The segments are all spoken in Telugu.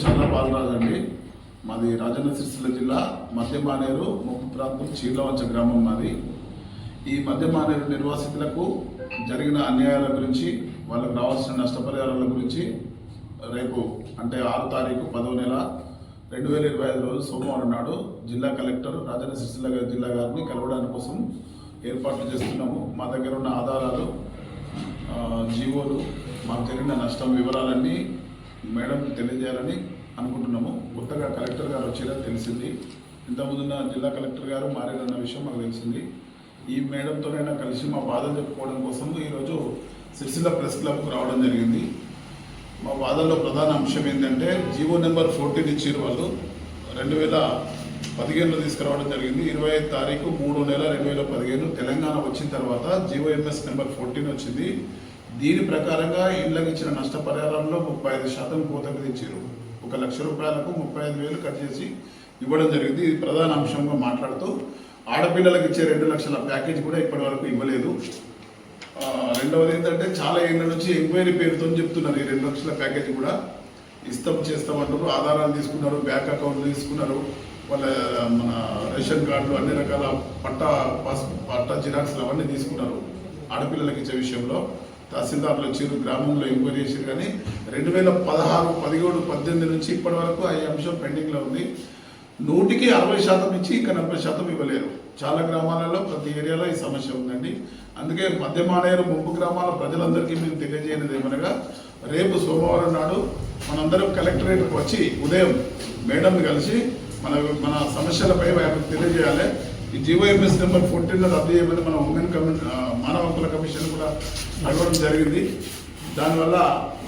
చల్ల బాలరాజు అండి మాది రాజన్న సిరిసిల్ల జిల్లా మధ్య మానేరు ముప్పు ప్రాంతం చీర్లవంచ గ్రామం మాది. ఈ మద్యమానేరు నిర్వాసితులకు జరిగిన అన్యాయాల గురించి వాళ్ళకు రావాల్సిన నష్టపరిహారాల గురించి రేపు అంటే ఆరు తారీఖు పదో నెల రెండు వేల ఇరవై ఐదు రోజు సోమవారం నాడు జిల్లా కలెక్టర్ రాజన్న సిరిసిల్ల గారి జిల్లా గారిని కలవడానికి కోసం ఏర్పాట్లు చేస్తున్నాము. మా దగ్గర ఉన్న ఆధారాలు జీవోలు మాకు జరిగిన నష్టం వివరాలన్నీ మేడం తెలియజేయాలని అనుకుంటున్నాము. కొత్తగా కలెక్టర్ గారు వచ్చేలా తెలిసింది. ఇంతకుముందున్న జిల్లా కలెక్టర్ గారు మారారన్న విషయం మాకు తెలిసింది. ఈ మేడంతోనైనా కలిసి మా బాధలు చెప్పుకోవడం కోసం ఈరోజు సిరిసిల్ల ప్రెస్ క్లబ్కు రావడం జరిగింది. మా బాధల్లో ప్రధాన అంశం ఏంటంటే జీవో నెంబర్ ఫోర్టీన్ ఇచ్చారు వాళ్ళు. రెండు వేల పదిహేనులో తీసుకురావడం జరిగింది. ఇరవై ఐదు తారీఖు మూడు నెల రెండు వేల పదిహేను తెలంగాణ వచ్చిన తర్వాత జీవో ఎంఎస్ నెంబర్ ఫోర్టీన్ వచ్చింది. దీని ప్రకారంగా ఇండ్లకు ఇచ్చిన నష్టపరిహారంలో ముప్పై ఐదు శాతం కోత విధించారు ఒక లక్ష రూపాయలకు ముప్పై ఐదు వేలు కట్ చేసి ఇవ్వడం జరిగింది. ఇది ప్రధాన అంశంగా మాట్లాడుతూ ఆడపిల్లలకు ఇచ్చే రెండు లక్షల ప్యాకేజ్ కూడా ఇప్పటి వరకు ఇవ్వలేదు. రెండవది ఏంటంటే చాలా ఏళ్ళ నుంచి ఎంక్వైరీ పేరుతో చెప్తున్నారు ఈ రెండు లక్షల ప్యాకేజ్ కూడా. ఇస్తాం చేస్తాం అంటారు ఆధారాలు తీసుకున్నారు బ్యాంక్ అకౌంట్లు తీసుకున్నారు. వాళ్ళ మన రేషన్ కార్డులు అన్ని రకాల పట్టా పాస్ పట్టా జిరాక్స్లు అవన్నీ తీసుకున్నారు ఆడపిల్లలకి ఇచ్చే విషయంలో. తహసీల్దార్లు వచ్చారు గ్రామంలో ఎంక్వైరీ చేశారు కానీ రెండు వేల పదహారు పదిహేడు పద్దెనిమిది నుంచి ఇప్పటి వరకు ఈ అంశం పెండింగ్లో ఉంది. నూటికి అరవై శాతం ఇచ్చి ఇంకా నలభై శాతం ఇవ్వలేరు. చాలా గ్రామాలలో ప్రతి ఏరియాలో ఈ సమస్య ఉందండి. అందుకే మధ్యమానేరు ముంపు గ్రామాల ప్రజలందరికీ మేము తెలియజేయనిది ఏమనగా రేపు సోమవారం నాడు మనందరం కలెక్టరేట్కి వచ్చి ఉదయం మేడంని కలిసి మన మన సమస్యలపై వారికి తెలియజేయాలి. ఈ జీవోఎంఎస్ నెంబర్ ఫోర్టీన్లో రద్దు చేయమని మన ఉమెన్ కమి మానవ హక్కుల కమిషన్ కూడా అడగడం జరిగింది. దానివల్ల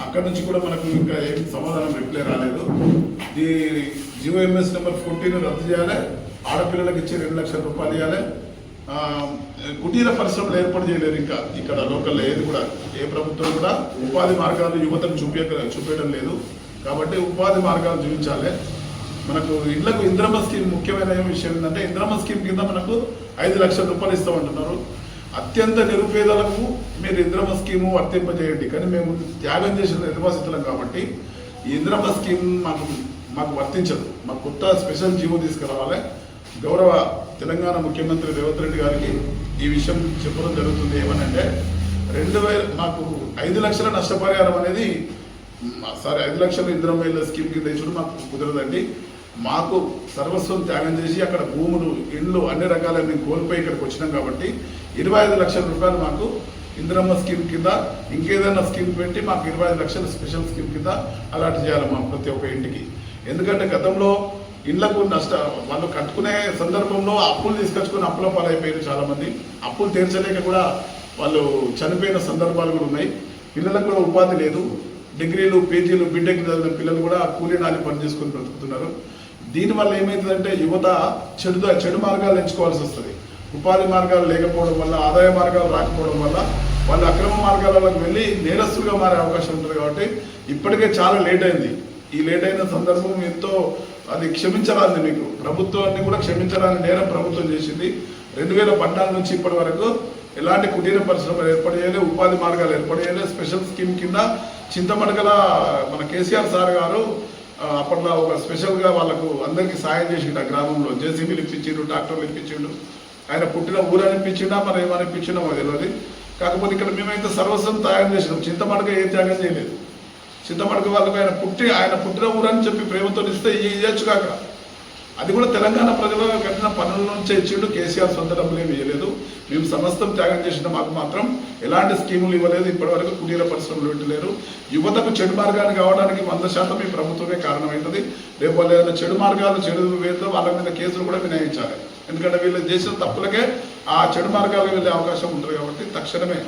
అక్కడి నుంచి కూడా మనకు ఇంకా ఏం సమాధానం రిప్లై రాలేదు. ఈ జీవోఎంఎస్ నెంబర్ ఫోర్టీన్ రద్దు చేయాలి. ఆడపిల్లలకు ఇచ్చి రెండు లక్షల రూపాయలు ఇవ్వాలి. కుటీర పరిశ్రమలు ఏర్పాటు చేయలేరు ఇంకా ఇక్కడ లోకల్లో ఏది కూడా. ఏ ప్రభుత్వం కూడా ఉపాధి మార్గాలు యువతను చూపే చూపించడం లేదు. కాబట్టి ఉపాధి మార్గాలు చూపించాలి. మనకు ఇళ్ళకు ఇంద్రమ్మ స్కీమ్ ముఖ్యమైన విషయం ఏంటంటే ఇంద్రమ్మ స్కీమ్ కింద మనకు ఐదు లక్షల రూపాయలు ఇస్తామంటున్నారు అత్యంత నిరుపేదలకు మీరు ఇంద్రమ్మ స్కీము వర్తింపజేయండి. కానీ మేము త్యాగం చేసిన నిర్వాసితులం కాబట్టి ఈ ఇంద్రమ్మ స్కీమ్ మాకు మాకు వర్తించదు. మాకు కొత్త స్పెషల్ జీవో తీసుకురావాలి. గౌరవ తెలంగాణ ముఖ్యమంత్రి రేవంత్ రెడ్డి గారికి ఈ విషయం చెప్పడం జరుగుతుంది. ఏమనంటే రెండు వేల మాకు ఐదు లక్షల నష్టపరిహారం అనేది సారీ ఐదు లక్షల ఇంద్రమ్మ స్కీమ్ కింద ఇచ్చుడు మాకు కుదరదండి. మాకు సర్వస్వం త్యాగం చేసి అక్కడ భూములు ఇండ్లు అన్ని రకాల మేము కోల్పోయి ఇక్కడికి వచ్చినాం కాబట్టి ఇరవై ఐదు లక్షల రూపాయలు మాకు ఇందిరమ్మ స్కీమ్ కింద ఇంకేదైనా స్కీమ్ పెట్టి మాకు ఇరవై ఐదు లక్షల స్పెషల్ స్కీమ్ కింద అలాట్ చేయాలి మా ప్రతి ఒక్క ఇంటికి. ఎందుకంటే గతంలో ఇళ్ళకు నష్ట వాళ్ళు కట్టుకునే సందర్భంలో అప్పులు తీసుకొచ్చుకుని అప్పుల పాలైపోయారు చాలామంది. అప్పులు తీర్చలేక కూడా వాళ్ళు చనిపోయిన సందర్భాలు కూడా ఉన్నాయి. పిల్లలకు కూడా ఉపాధి లేదు. డిగ్రీలు పీజీలు బీటెక్ చదివిన పిల్లలు కూడా కూలీ నాలి పని చేసుకుని బ్రతుకుతున్నారు. దీనివల్ల ఏమవుతుందంటే యువత చెడు చెడు మార్గాలు ఎంచుకోవాల్సి వస్తుంది. ఉపాధి మార్గాలు లేకపోవడం వల్ల ఆదాయ మార్గాలు రాకపోవడం వల్ల వాళ్ళు అక్రమ మార్గాలకు వెళ్ళి నేరస్తులుగా మారే అవకాశం ఉంటుంది కాబట్టి ఇప్పటికే చాలా లేట్ అయింది. ఈ లేట్ అయిన సందర్భం ఎంతో అది క్షమించరాంది మీకు. ప్రభుత్వాన్ని కూడా క్షమించరాని నేరం ప్రభుత్వం చేసింది. రెండు వేల పద్నాలుగు నుంచి ఇప్పటి వరకు ఎలాంటి కుటీర పరిశ్రమలు ఏర్పడేయాలి ఉపాధి మార్గాలు ఏర్పడేయాలి స్పెషల్ స్కీమ్ కింద చింతమడగల మన కేసీఆర్ సార్ గారు అప్పట్లో ఒక స్పెషల్గా వాళ్ళకు అందరికీ సాయం చేసిండు ఆ గ్రామంలో. జేసీబీలు ఇప్పించిండు ట్రాక్టర్లు ఇప్పించిండు. ఆయన పుట్టిన ఊరు అనిపించినా మరి ఏమనిపించినా మాకు తెలియదు కాకపోతే ఇక్కడ మేమైతే సర్వస్వం త్యాగం చేసినాం. చింతమడక ఏ త్యాగం చేయలేదు. చింతమడక వాళ్ళకి ఆయన పుట్టి ఆయన పుట్టిన ఊరని చెప్పి ప్రేమతో ఇస్తే ఇవ్వచ్చు కాక. అది కూడా తెలంగాణ ప్రజలు కట్టిన పనుల నుంచే ఇచ్చిండు. కేసీఆర్ సొంత డబ్బులు ఏమి ఇవ్వలేదు మేము సమస్తం త్యాగం చేసిన మాకు మాత్రం ఎలాంటి స్కీములు ఇవ్వలేదు. ఇప్పటివరకు కుటీర పరిశ్రమలు పెట్టలేరు. యువతకు చెడు మార్గాన్ని కావడానికి వంద శాతం ఈ ప్రభుత్వమే కారణమైనది రేపు వాళ్ళు ఏదైనా చెడు మార్గాలు చెడు వేస్తే వాళ్ళ మీద కేసులు కూడా వినాయించాలి ఎందుకంటే వీళ్ళు చేసిన తప్పులకే ఆ చెడు మార్గాలకు వెళ్ళే అవకాశం ఉంటుంది కాబట్టి తక్షణమే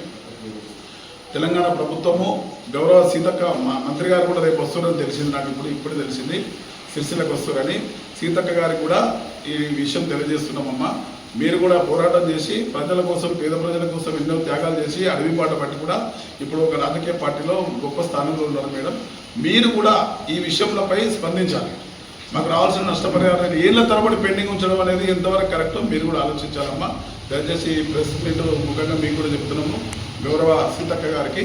తెలంగాణ ప్రభుత్వము గౌరవ సీతక్క మా మంత్రి గారు కూడా రేపు వస్తున్నారని తెలిసింది. నాకు ఇప్పుడు ఇప్పుడు తెలిసింది. సిరిసిల్లకు వస్తారని సీతక్క గారికి కూడా ఈ విషయం తెలియజేస్తున్నామమ్మా. మీరు కూడా పోరాటం చేసి ప్రజల కోసం పేద ప్రజల కోసం ఎన్నో త్యాగాలు చేసి అడవి పాట పట్టి కూడా ఇప్పుడు ఒక రాజకీయ పార్టీలో గొప్ప స్థానంలో ఉన్నారు మేడం. మీరు కూడా ఈ విషయంలపై స్పందించాలి. మాకు రావాల్సిన నష్టపరిహారం ఏళ్ళ తరబడి పెండింగ్ ఉంచడం అనేది ఎంతవరకు కరెక్టో మీరు కూడా ఆలోచించాలమ్మా. దయచేసి ప్రెస్ మీట్ ముఖంగా మీకు కూడా చెప్తున్నాము. గౌరవ సీతక్క గారికి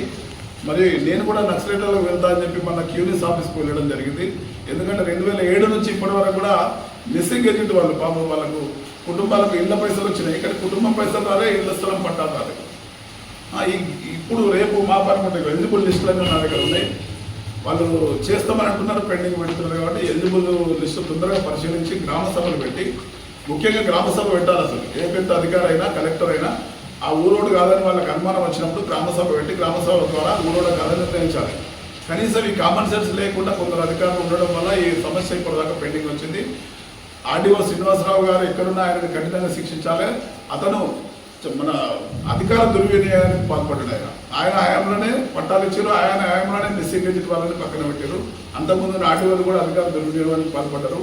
మరి నేను కూడా నక్సలైట్లకు వెళ్తా అని చెప్పి మన క్యూనిస్ ఆఫీస్కి వెళ్ళడం జరిగింది. ఎందుకంటే రెండు వేల ఏడు నుంచి ఇప్పటి వరకు కూడా మిస్సింగ్ ఏజెంట్ వాళ్ళు పాపం వాళ్ళకు కుటుంబాలకు ఇళ్ళ పైసలు వచ్చినాయి. ఇక్కడ కుటుంబం పైసలు రాలే ఇళ్ళ స్థలం పట్టా రాలే. ఇప్పుడు రేపు మా పరమంటే ఎలిజిబుల్ లిస్టులన్నీ నా దగ్గర ఉన్నాయి. వాళ్ళు చేస్తామని అంటున్నారు పెండింగ్ పెడుతున్నారు కాబట్టి ఎలిజిబుల్ లిస్టు తొందరగా పరిశీలించి గ్రామ సభలు పెట్టి ముఖ్యంగా గ్రామ సభ పెట్టాలి అసలు. ఏ పెద్ద అధికారైనా కలెక్టర్ అయినా ఆ ఊరోడు కాదని వాళ్ళకి అనుమానం వచ్చినప్పుడు గ్రామ సభ పెట్టి గ్రామసభ ద్వారా ఊరోడు కాదని నిర్ణయించాలి. కనీసం ఈ కామన్ సెన్స్ లేకుండా కొందరు అధికారులు ఉండడం వల్ల ఈ సమస్య ఇప్పటిదాకా పెండింగ్ వచ్చింది. ఆర్డీఓ శ్రీనివాసరావు గారు ఎక్కడున్నా ఆయనను కఠినంగా శిక్షించాలి. అతను మన అధికార దుర్వినియోగానికి పాల్పడ్డాడు ఆయన. ఆయన హయాంలోనే పట్టాలు ఇచ్చారు ఆయన హయాంలోనే మిస్సింగ్ ఏజెంట్ వాళ్ళని పక్కన పెట్టారు. అంతకుముందు ఆర్డీఓలు కూడా అధికార దుర్వినియోగానికి పాల్పడ్డారు.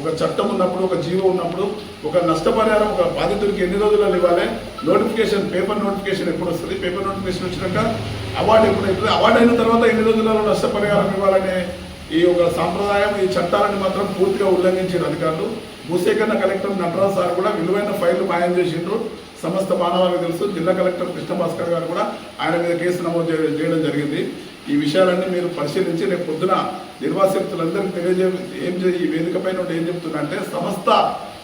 ఒక చట్టం ఉన్నప్పుడు ఒక జీవో ఉన్నప్పుడు ఒక నష్టపరిహారం ఒక బాధితుడికి ఎన్ని రోజులలో ఇవ్వాలి? నోటిఫికేషన్ పేపర్ నోటిఫికేషన్ ఎప్పుడు వస్తుంది? పేపర్ నోటిఫికేషన్ వచ్చినాక అవార్డు ఎప్పుడు అవుతుంది అవార్డు అయిన తర్వాత ఎన్ని రోజులలో నష్టపరిహారం ఇవ్వాలనే ఈ యొక్క సాంప్రదాయం ఈ చట్టాలను మాత్రం పూర్తిగా ఉల్లంఘించారు అధికారులు. భూసేకరణ కలెక్టర్ నటరాజ్ సార్ కూడా విలువైన ఫైళ్ళు మాయం చేసిండ్రు. సమస్త మానవాళికి తెలుసు. జిల్లా కలెక్టర్ కృష్ణ భాస్కర్ గారు కూడా ఆయన మీద కేసు నమోదు చేయడం జరిగింది. ఈ విషయాలన్నీ మీరు పరిశీలించి రేపు పొద్దున నిర్వాసితులందరికీ తెలియజే ఏం చే- ఈ వేదికపై నుండి ఏం చెప్తున్నా అంటే సమస్త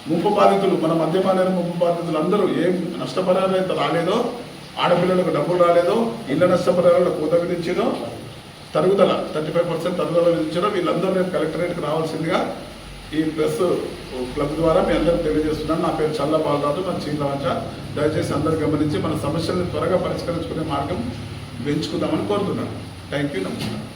ముంపు బాధితులు మన మద్యపాన ముంపు బాధితులు అందరూ ఏం నష్టపరిహారం అయితే రాలేదో ఆడపిల్లలకు డబ్బులు రాలేదో ఇళ్ళ నష్టపరిహారాలు కూత విధించేదో తరుగుదల థర్టీ ఫైవ్ పర్సెంట్ తరుగుదల విధించడం వీళ్ళందరూ రేపు కలెక్టరేట్కి రావాల్సిందిగా ఈ ప్రెస్ క్లబ్ ద్వారా మీ అందరికి తెలియజేస్తున్నాను. నా పేరు చల్ల బాలరాజు నా చీలవంచ దయచేసి అందరు గమనించి మన సమస్యలను త్వరగా పరిష్కరించుకునే మార్గం పెంచుకుందామని కోరుతున్నాను. థ్యాంక్ యూ నమస్కారం.